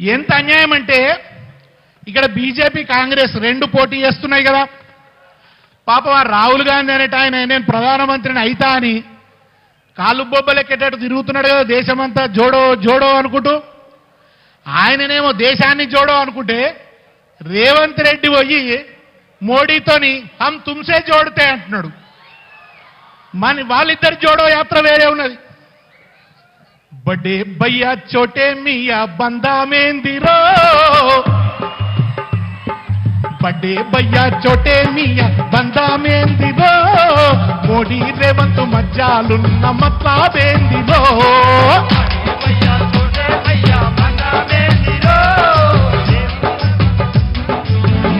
ఎంత అన్యాయం అంటే ఇక్కడ బీజేపీ కాంగ్రెస్ రెండు పోటీ చేస్తున్నాయి కదా. పాప ఆ రాహుల్ గాంధీ అనేట ఆయన నేను ప్రధానమంత్రిని అయితా అని కాలు బొబ్బలెక్కేటట్టు తిరుగుతున్నాడు కదా దేశమంతా జోడో జోడో అనుకుంటూ. ఆయననేమో దేశాన్ని జోడో అనుకుంటే రేవంత్ రెడ్డి పోయి మోడీతోని హమ్ తుమ్సే జోడితే అంటున్నాడు. మన వాళ్ళిద్దరు జోడో యాత్ర వేరే ఉన్నది. బడే భయ్యా చోటే మియా బందా మేందిరో బడే భయ్యా చోటే మియా బందా మేందిరో మోడీ రేవంత్ మధ్యాలున్న మట్లాబేందిరో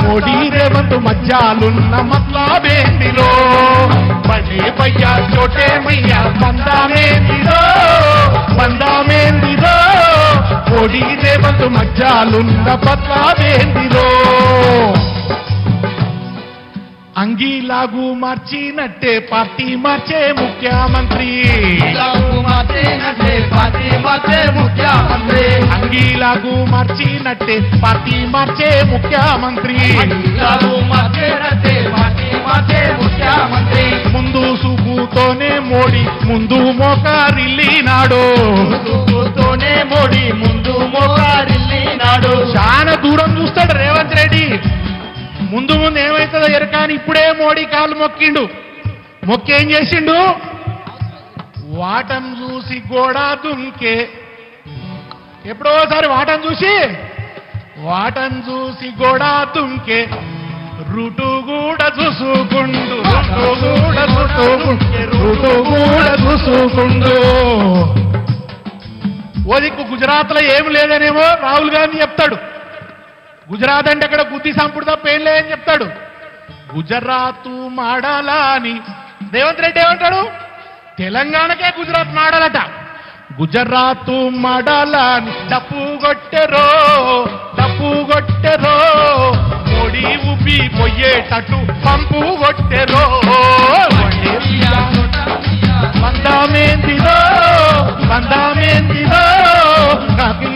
మోడీ రేవంత్ మధ్యాలున్న మట్లాబేందిరో బడే భయ్యా చోటే మియా బందా మోడీ రేవంత్ మధ్యాలున్న మట్లాబేందిరో అంగీలాగు మార్చినట్టే పార్టీ మార్చే ముఖ్యమంత్రి. అంగీలాగు మార్చినట్టే పార్టీ మార్చే ముఖ్యమంత్రి. ముందు సూపుతోనే మోడీ ముందు మోకారిల్లినాడు మోడీ ముందు నాడు చాలా దూరం చూస్తాడు రేవంత్ రెడ్డి. ముందు ముందు ఏమవుతుందో ఎరకాని ఇప్పుడే మోడీ కాలు మొక్కిండు. మొక్కేం ఏం చేసిండు? వాటం చూసి కూడా దుంకే ఎప్పుడోసారి వాటం చూసి? వాటం చూసి కూడా దుంకే రుటు కూడా చూసుకుండు రుటు కూడా చూసుకుండు రుటు కూడా చూసుకుండు. ఓదిక్కు గుజరాత్లో గుజరాత్లో ఏం లేదనేమో రాహుల్ గాంధీ చెప్తాడు. గుజరాత్ అంటే అక్కడ బుద్ధి సంపుడు తప్ప ఏం లేదని చెప్తాడు. గుజరాత్ మాడాలా అని రేవంత్ రెడ్డి ఏమంటాడు? తెలంగాణకే గుజరాత్ మాడాలట. గుజరాత్ మాడాలా అని డప్పు కొట్టెరో డప్పు కొట్టెరో. పొడి ఉబ్బి పొయ్యేటట్టు పంపు కొట్టెరో. బందామేందిరో బందామేందిరో కాకి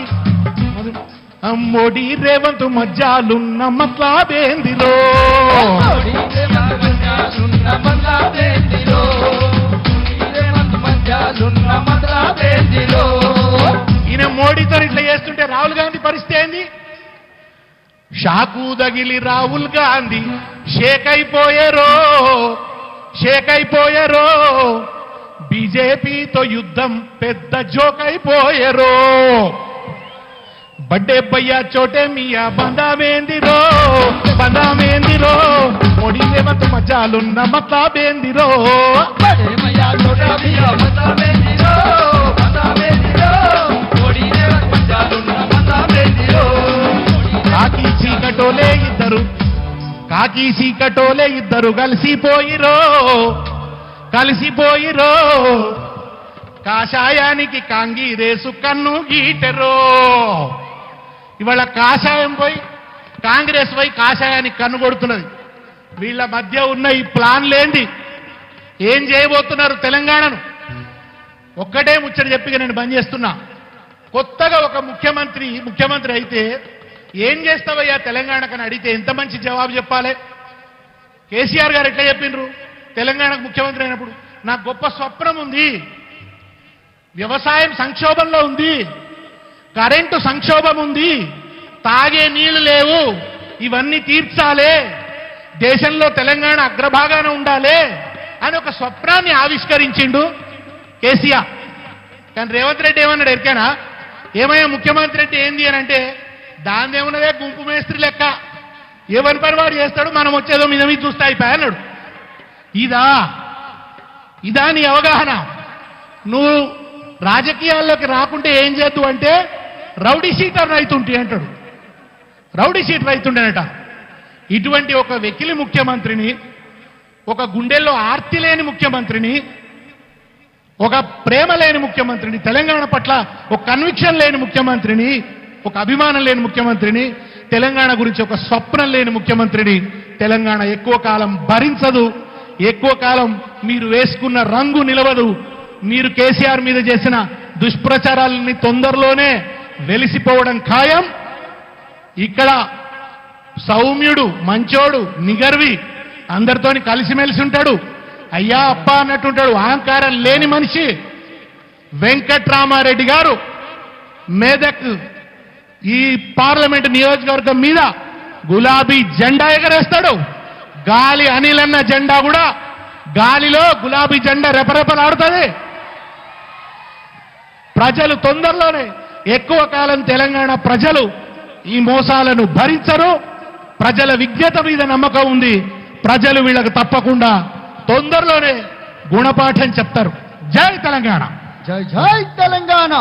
మోడీ రేవంత్ మధ్యాలున్న మట్లాబేందిరో ఈయన మోడీతో ఇట్లా చేస్తుంటే రాహుల్ గాంధీ పరిస్థితి ఏంది? షాకు తగిలి రాహుల్ గాంధీ షేక్ అయిపోయారో. షేక్ అయిపోయారో. బీజేపీతో యుద్ధం పెద్ద జోక్ అయిపోయారో. బడ్డే భయ్యా చోటే మియా బందామేందిరో బందామేందిరో. మోడీ రేవంత్ మజాలున్న మతాబేందిరో. కాకి చీకటోలే ఇద్దరు కాకి చీకటోలే ఇద్దరు కలిసిపోయిరో. కలిసిపోయిరో కాషాయానికి కాంగీరేసు కన్ను గీటెరో ఇవాళ కాషాయం పోయి కాంగ్రెస్ పోయి కాషాయానికి కన్ను కొడుతున్నది. వీళ్ళ మధ్య ఉన్న ఈ ప్లాన్లేంది ఏం చేయబోతున్నారు తెలంగాణను? ఒక్కటే ముచ్చట చెప్పిగా నేను బంద్ చేస్తున్నా. కొత్తగా ఒక ముఖ్యమంత్రి ముఖ్యమంత్రి అయితే ఏం చేస్తావయ్యా తెలంగాణకని అడిగితే ఎంత మంచి జవాబు చెప్పాలి? కేసీఆర్ గారు ఎట్లా చెప్పిండ్రు? తెలంగాణకు ముఖ్యమంత్రి అయినప్పుడు. నాకు గొప్ప స్వప్నం ఉంది. వ్యవసాయం సంక్షోభంలో ఉంది. కరెంటు సంక్షోభం ఉంది. తాగే నీళ్ళు లేవు. ఇవన్నీ తీర్చాలే. దేశంలో తెలంగాణ అగ్రభాగాన ఉండాలే అని ఒక స్వప్నాన్ని ఆవిష్కరించిండు కేసీఆర్. కానీ రేవంత్ రెడ్డి ఏమన్నాడు ఎరికేనా? ఏమయ్యా ముఖ్యమంత్రి రెడ్డి ఏంది అని అంటే దాని ఏమున్నదే గుంపు మేస్త్రి లెక్క. ఏమని పని వాడు చేస్తాడు మనం వచ్చేదో మీద మీద చూస్తాయి అయిపోయా అన్నాడు. ఇదా. ఇదా నీ అవగాహన. నువ్వు రాజకీయాల్లోకి రాకుంటే ఏం చేద్దు అంటే రౌడీ షీటర్ రైతుంటే అంటాడు. రౌడీ షీటర్ రైతుండేనట. ఇటువంటి ఒక వెకిలి ముఖ్యమంత్రిని ఒక గుండెల్లో ఆర్తి లేని ముఖ్యమంత్రిని ఒక ప్రేమ లేని ముఖ్యమంత్రిని తెలంగాణ పట్ల ఒక కన్విక్షన్ లేని ముఖ్యమంత్రిని ఒక అభిమానం లేని ముఖ్యమంత్రిని తెలంగాణ గురించి ఒక స్వప్నం లేని ముఖ్యమంత్రిని తెలంగాణ ఎక్కువ కాలం భరించదు. ఎక్కువ కాలం మీరు వేసుకున్న రంగు నిలవదు. మీరు కేసీఆర్ మీద చేసిన దుష్ప్రచారాలని తొందరలోనే వెలిసిపోవడం ఖాయం. ఇక్కడ సౌమ్యుడు మంచోడు నిగర్వి అందరితోని కలిసిమెలిసి ఉంటాడు. అయ్యా అప్ప అన్నట్టుంటాడు అహంకారం లేని మనిషి. వెంకట్రామారెడ్డి గారు మేదక్ ఈ పార్లమెంట్ నియోజకవర్గం మీద గులాబీ జెండా ఎగరేస్తాడు. గాలి అనిల్ అన్న జెండా కూడా గాలిలో గులాబీ జెండా రెపరెపలాడుతుంది. ప్రజలు తొందరలోనే ఎక్కువ కాలం తెలంగాణ ప్రజలు ఈ మోసాలను భరించరు. ప్రజల విజ్ఞత మీద నమ్మకం ఉంది. ప్రజలు వీళ్ళకు తప్పకుండా తొందరలోనే గుణపాఠం చెప్తారు. జై తెలంగాణ. జై జై తెలంగాణ.